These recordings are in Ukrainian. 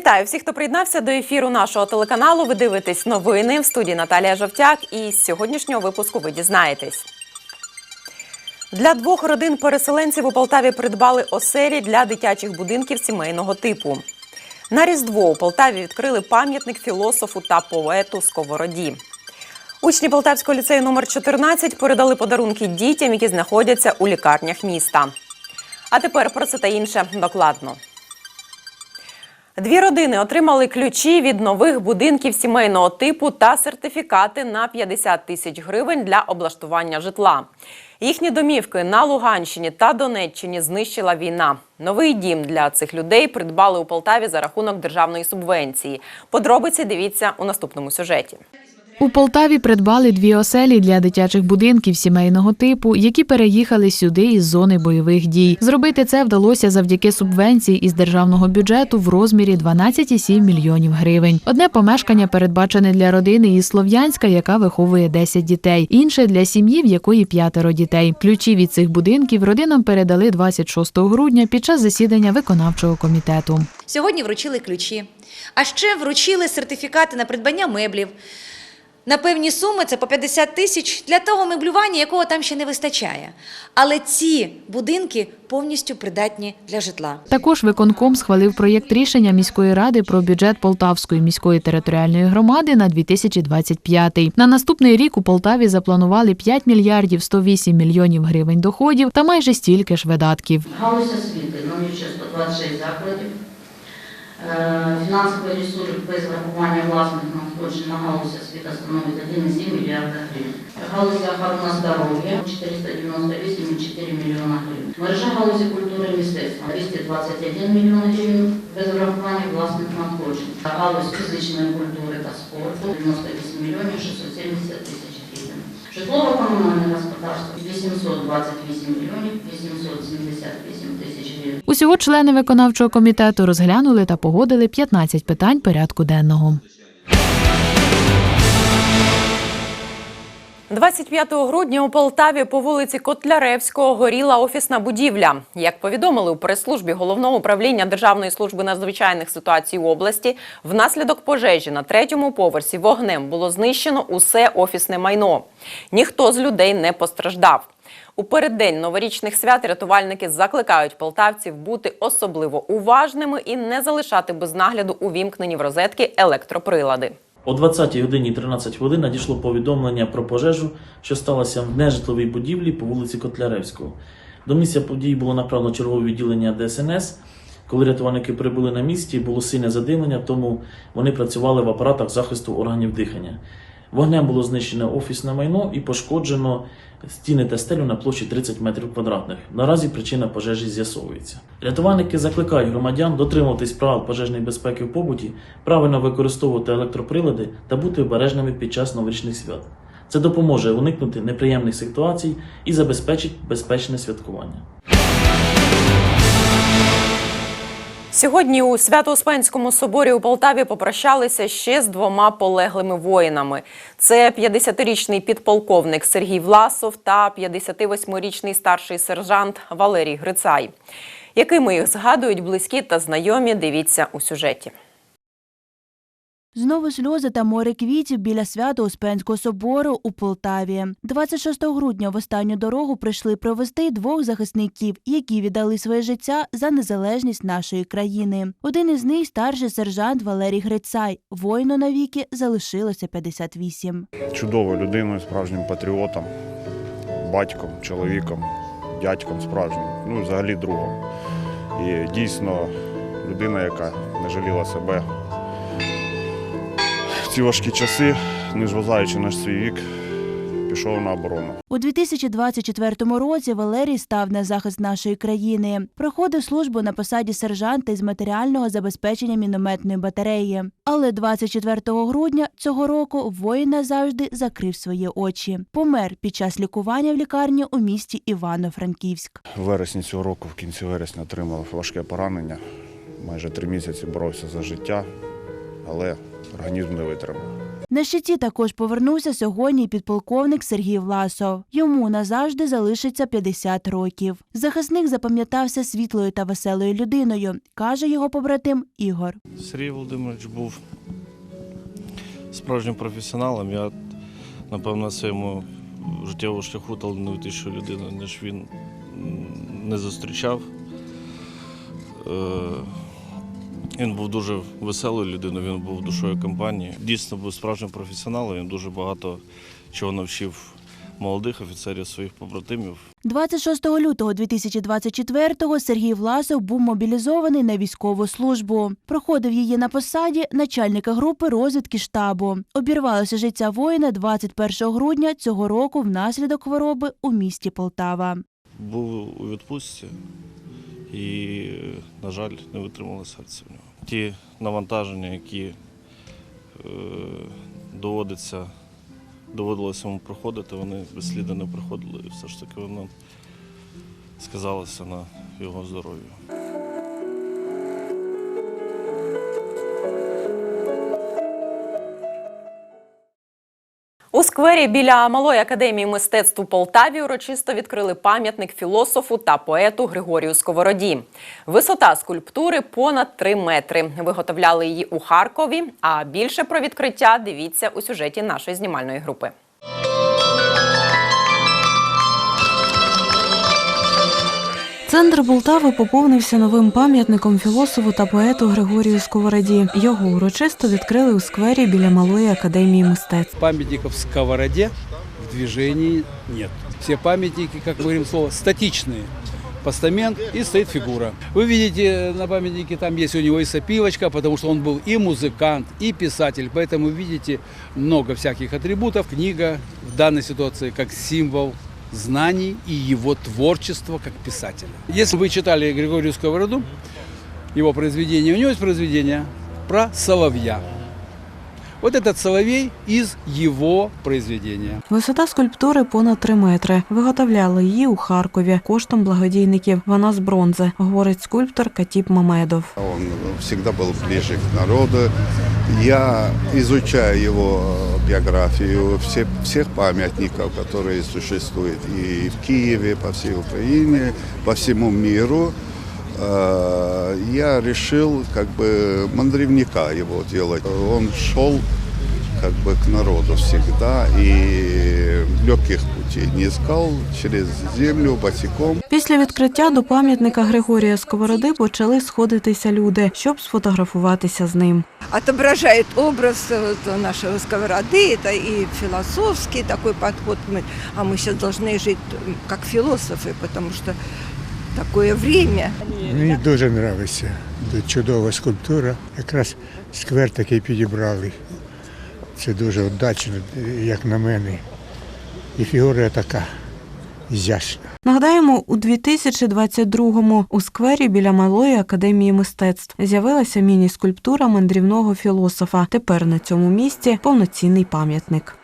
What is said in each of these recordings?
Вітаю всіх, хто приєднався до ефіру нашого телеканалу. Ви дивитесь новини в студії Наталія Жовтяк. І з сьогоднішнього випуску ви дізнаєтесь. Для двох родин переселенців у Полтаві придбали оселі для дитячих будинків сімейного типу. На Різдво у Полтаві відкрили пам'ятник філософу та поету Сковороді. Учні Полтавського ліцею номер 14 передали подарунки дітям, які знаходяться у лікарнях міста. А тепер про це та інше докладно. Дві родини отримали ключі від нових будинків сімейного типу та сертифікати на 50 тисяч гривень для облаштування житла. Їхні домівки на Луганщині та Донеччині знищила війна. Новий дім для цих людей придбали у Полтаві за рахунок державної субвенції. Подробиці дивіться у наступному сюжеті. У Полтаві придбали дві оселі для дитячих будинків сімейного типу, які переїхали сюди із зони бойових дій. Зробити це вдалося завдяки субвенції із державного бюджету в розмірі 12,7 мільйонів гривень. Одне помешкання передбачене для родини із Слов'янська, яка виховує 10 дітей, інше для сім'ї, в якої п'ятеро дітей. Ключі від цих будинків родинам передали 26 грудня під час засідання виконавчого комітету. Сьогодні вручили ключі, а ще вручили сертифікати на придбання меблів. На певні суми це по 50 тисяч для того меблювання, якого там ще не вистачає. Але ці будинки повністю придатні для житла. Також виконком схвалив проєкт рішення міської ради про бюджет Полтавської міської територіальної громади на 2025. На наступний рік у Полтаві запланували 5 мільярдів 108 мільйонів гривень доходів та майже стільки ж видатків. Галузь освіти, налічує 126 закладів. Е, Фінансовий ресурс без врахування власних надходжень на галузь освіти становить 1,7 мільярда гривень. Галузь охорони здоров'я 498,4 мільйона гривень. Мережа галузі культури і мистецтва 221 мільйон гривень без врахування власних надходжень. Галузь фізичної культури та спорту 98 мільйонів 670 тисяч гривень. Житлово-комунальне господарство 828 мільйонів 878 тисяч гривень. Усього члени виконавчого комітету розглянули та погодили 15 питань порядку денного. 25 грудня у Полтаві по вулиці Котляревського горіла офісна будівля. Як повідомили у прес-службі головного управління Державної служби надзвичайних ситуацій області, внаслідок пожежі на третьому поверсі вогнем було знищено усе офісне майно. Ніхто з людей не постраждав. У переддень новорічних свят рятувальники закликають полтавців бути особливо уважними і не залишати без нагляду увімкнені в розетки електроприлади. О 20 годині 13 хвилин надійшло повідомлення про пожежу, що сталося в нежитловій будівлі по вулиці Котляревського. До місця події було направлено чергове відділення ДСНС. Коли рятувальники прибули на місці, було сильне задимлення, тому вони працювали в апаратах захисту органів дихання. Вогнем було знищено офісне майно і пошкоджено стіни та стелю на площі 30 метрів квадратних. Наразі причина пожежі з'ясовується. Рятувальники закликають громадян дотримуватись правил пожежної безпеки в побуті, правильно використовувати електроприлади та бути обережними під час новорічних свят. Це допоможе уникнути неприємних ситуацій і забезпечить безпечне святкування. Сьогодні у Свято-Успенському соборі у Полтаві попрощалися ще з двома полеглими воїнами. Це 50-річний підполковник Сергій Власов та 58-річний старший сержант Валерій Грицай. Якими їх згадують близькі та знайомі, дивіться у сюжеті. Знову сльози та море квітів біля свято Успенського собору у Полтаві. 26 грудня в останню дорогу прийшли провести двох захисників, які віддали своє життя за незалежність нашої країни. Один із них старший сержант Валерій Грицай. Воїну навіки залишилося 58. чудовою людиною, справжнім патріотом, батьком, чоловіком, дядьком справжнім, ну взагалі другом. І дійсно людина, яка не жаліла себе ці важкі часи, не зважаючи на свій вік, пішов на оборону. У 2024 році Валерій став на захист нашої країни. Проходив службу на посаді сержанта із матеріального забезпечення мінометної батареї. Але 24 грудня цього року воїн назавжди закрив свої очі. Помер під час лікування в лікарні у місті Івано-Франківськ. В вересні цього року, в кінці вересня, отримав важке поранення. Майже три місяці боровся за життя, але організм не витримав. На щиті також повернувся сьогодні підполковник Сергій Власов. Йому назавжди залишиться 50 років. Захисник запам'ятався світлою та веселою людиною, каже його побратим Ігор. Сергій Володимирович був справжнім професіоналом. Я, напевно, на своєму життєвому шляху талановитішу людину, ніж він не зустрічав. Він був дуже веселою людиною, він був душою компанії. Дійсно був справжнім професіоналом, він дуже багато чого навчив молодих офіцерів своїх побратимів. 26 лютого 2024-го Сергій Власов був мобілізований на військову службу. Проходив її на посаді начальника групи розвідки штабу. Обірвалося життя воїна 21 грудня цього року внаслідок хвороби у місті Полтава. був у відпустці і, на жаль, не витримало серце в нього. Ті навантаження, які е, доводиться, доводилося йому проходити, вони безслідно не проходили. І все ж таки воно сказалося на його здоров'ю. У сквері біля Малої академії мистецтв у Полтаві урочисто відкрили пам'ятник філософу та поету Григорію Сковороді. Висота скульптури понад 3 метри. Виготовляли її у Харкові. А більше про відкриття дивіться у сюжеті нашої знімальної групи. Центр Полтави поповнився новим пам'ятником філософу та поету Григорію Сковороді. Його урочисто відкрили у сквері біля Малої академії мистецтв. Памятников сковороде в движении нет. Все памятники, как мы говорим слово, статичные. Постамент и стоит фигура. Вы видите на памятнике, там есть у него и сопилочка, потому что он был и музыкант, и писатель. Поэтому видите много всяких атрибутов. Книга в данной ситуации как символ знаний и его творчества как писателя. Если вы читали Григорию Сковороду, его произведение, у него есть произведение про соловья. Вот этот соловей из его произведения. Висота скульптури понад 3 метри. Виготовляли її у Харкові коштом благодійників. Вона з бронзи, говорить скульптор Катіп Мамедов. Он всегда был ближе к народу. Я изучаю его биографию все, всех памятников, которые существуют и в Киеве, по всей Украине, по всему миру. Э, Я решил как бы мандревника его делать. Он шел как бы к народу всегда и легких путей не искал через землю босиком. Після відкриття до пам'ятника Григорія Сковороди почали сходитися люди, щоб сфотографуватися з ним. отображает образ э, вот нашего сковороды, это и философский такой подход, мы, а мы сейчас должны жить м, как философы, потому что такое время. Мені дуже подобається. Чудова скульптура. Якраз сквер такий підібрали. Це дуже вдачно, як на мене. І фігура така ізящна. Нагадаємо, у 2022-му у сквері біля Малої академії мистецтв з'явилася міні-скульптура мандрівного філософа. Тепер на цьому місці повноцінний пам'ятник.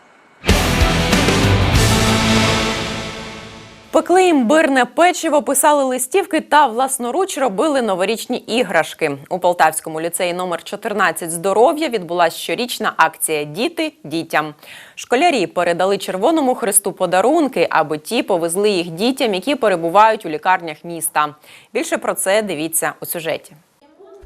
Пекли імбирне печиво, писали листівки та власноруч робили новорічні іграшки. У Полтавському ліцеї номер 14 здоров'я відбулася щорічна акція Діти дітям. Школярі передали Червоному Христу подарунки, аби ті повезли їх дітям, які перебувають у лікарнях міста. Більше про це дивіться у сюжеті.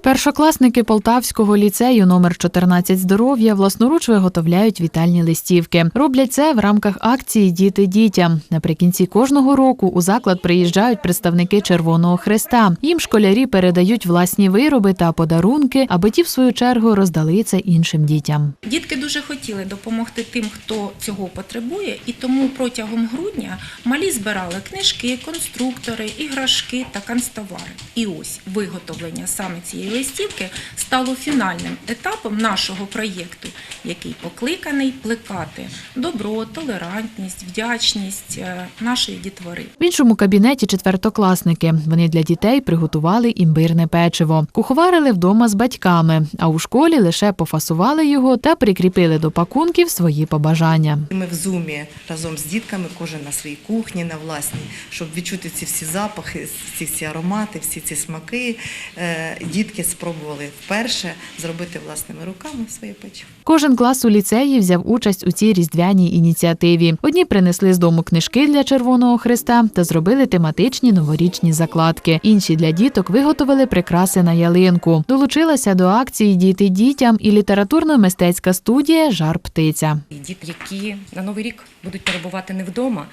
Першокласники Полтавського ліцею номер 14 здоров'я власноруч виготовляють вітальні листівки. Роблять це в рамках акції Діти дітям. Наприкінці кожного року у заклад приїжджають представники Червоного Хреста. Їм школярі передають власні вироби та подарунки, аби ті, в свою чергу, роздали це іншим дітям. Дітки дуже хотіли допомогти тим, хто цього потребує, і тому протягом грудня малі збирали книжки, конструктори, іграшки та канцтовари. І ось виготовлення саме цієї листівки стало фінальним етапом нашого проєкту, який покликаний плекати добро, толерантність, вдячність е, нашої дітвори. В іншому кабінеті четвертокласники. Вони для дітей приготували імбирне печиво. Куховарили вдома з батьками, а у школі лише пофасували його та прикріпили до пакунків свої побажання. Ми в зумі разом з дітками, кожен на своїй кухні, на власній, щоб відчути ці всі запахи, всі ці аромати, всі ці смаки. Е, Дітки спробували вперше зробити власними руками своє печиво. Кожен Кожен клас у ліцеї взяв участь у цій різдвяній ініціативі. Одні принесли з дому книжки для Червоного Христа та зробили тематичні новорічні закладки. Інші для діток виготовили прикраси на ялинку. Долучилася до акції Діти дітям і літературно-мистецька студія Жар птиця. Діти, які на новий рік будуть перебувати не вдома,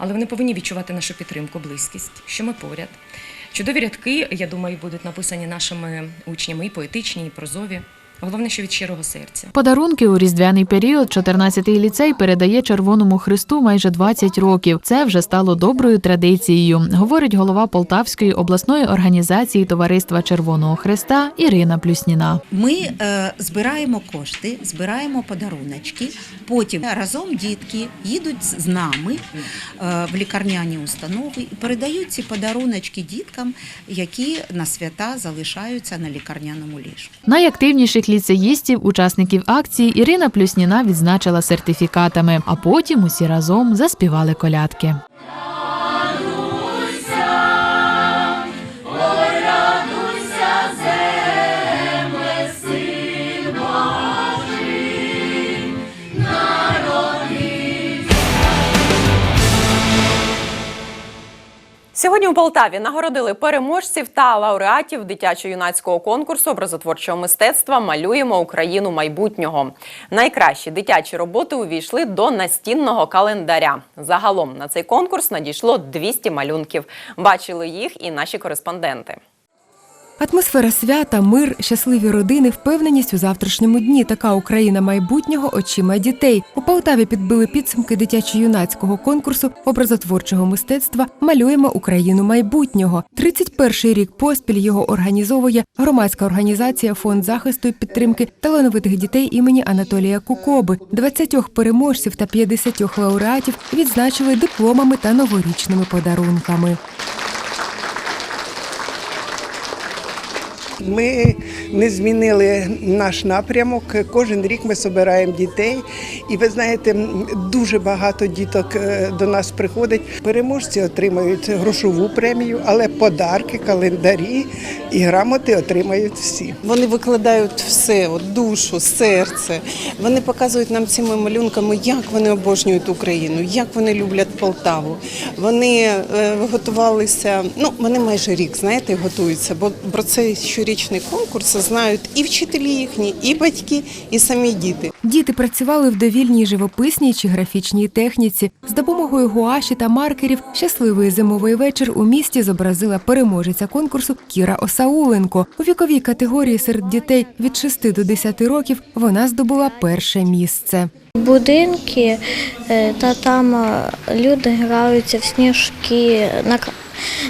але вони повинні відчувати нашу підтримку, близькість, що ми поряд. Чудові рядки, я думаю, будуть написані нашими учнями і поетичні, і прозові. Головне, що від щирого серця. Подарунки у різдвяний період 14-й ліцей передає Червоному Христу майже 20 років. Це вже стало доброю традицією, говорить голова Полтавської обласної організації Товариства Червоного Христа Ірина Плюсніна. Ми е, збираємо кошти, збираємо подаруночки. Потім разом дітки їдуть з нами е, в лікарняні установи і передають ці подаруночки діткам, які на свята залишаються на лікарняному ліжку. Найактивніших ліцеїстів, учасників акції Ірина Плюсніна відзначила сертифікатами, а потім усі разом заспівали колядки. Сьогодні у Полтаві нагородили переможців та лауреатів дитячо-юнацького конкурсу образотворчого мистецтва Малюємо Україну майбутнього. Найкращі дитячі роботи увійшли до настінного календаря. Загалом на цей конкурс надійшло 200 малюнків. Бачили їх і наші кореспонденти. Атмосфера свята, мир, щасливі родини, впевненість у завтрашньому дні. Така Україна майбутнього очима дітей. У Полтаві підбили підсумки дитячо-юнацького конкурсу образотворчого мистецтва Малюємо Україну майбутнього. 31-й рік поспіль його організовує громадська організація Фонд захисту і підтримки талановитих дітей імені Анатолія Кукоби. 20 переможців та 50 лауреатів відзначили дипломами та новорічними подарунками. Ми не змінили наш напрямок. Кожен рік ми збираємо дітей, і ви знаєте, дуже багато діток е, до нас приходить. Переможці отримають грошову премію, але подарки, календарі і грамоти отримають всі. Вони викладають все, от душу, серце. Вони показують нам цими малюнками, як вони обожнюють Україну, як вони люблять Полтаву. Вони е, готувалися, ну вони майже рік, знаєте, готуються, бо про цей щорічний конкурс знають і вчителі їхні, і батьки, і самі діти. Діти працювали в довільній живописній чи графічній техніці. З допомогою гуаші та маркерів щасливий зимовий вечір у місті зобразила переможеця конкурсу Кіра Осауленко. У віковій категорії серед дітей від 6 до 10 років вона здобула перше місце. Будинки, е, та там е, люди граються в сніжки,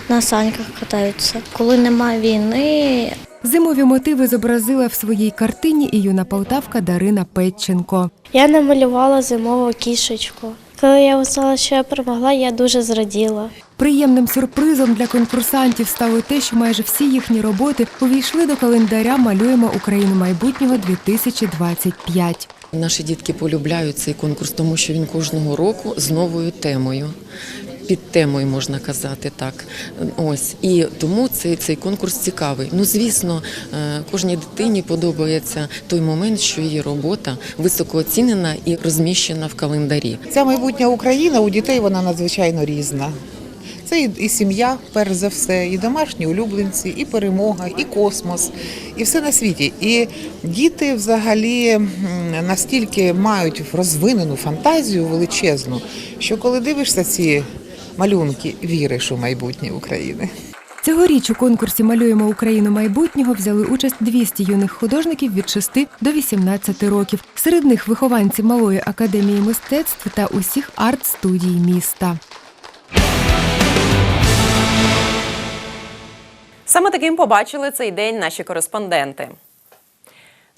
на, саньках катаються. Коли немає війни, Зимові мотиви зобразила в своїй картині і юна полтавка Дарина Петченко. я намалювала зимову кішечку. Коли я узнала, що я перемогла, я дуже зраділа. Приємним сюрпризом для конкурсантів стало те, що майже всі їхні роботи увійшли до календаря Малюємо Україну майбутнього 2025. Наші дітки полюбляють цей конкурс, тому що він кожного року з новою темою. Під темою можна казати так. Ось і тому цей, цей конкурс цікавий. Ну звісно, е, кожній дитині подобається той момент, що її робота високо оцінена і розміщена в календарі. Ця майбутня Україна у дітей вона надзвичайно різна. Це і, і сім'я, перш за все, і домашні улюбленці, і перемога, і космос, і все на світі. І діти взагалі настільки мають розвинену фантазію величезну, що коли дивишся ці малюнки, віриш у майбутнє України. Цьогоріч у конкурсі Малюємо Україну майбутнього взяли участь 200 юних художників від 6 до 18 років. Серед них вихованці малої академії мистецтв та усіх арт-студій міста. Саме таким побачили цей день наші кореспонденти.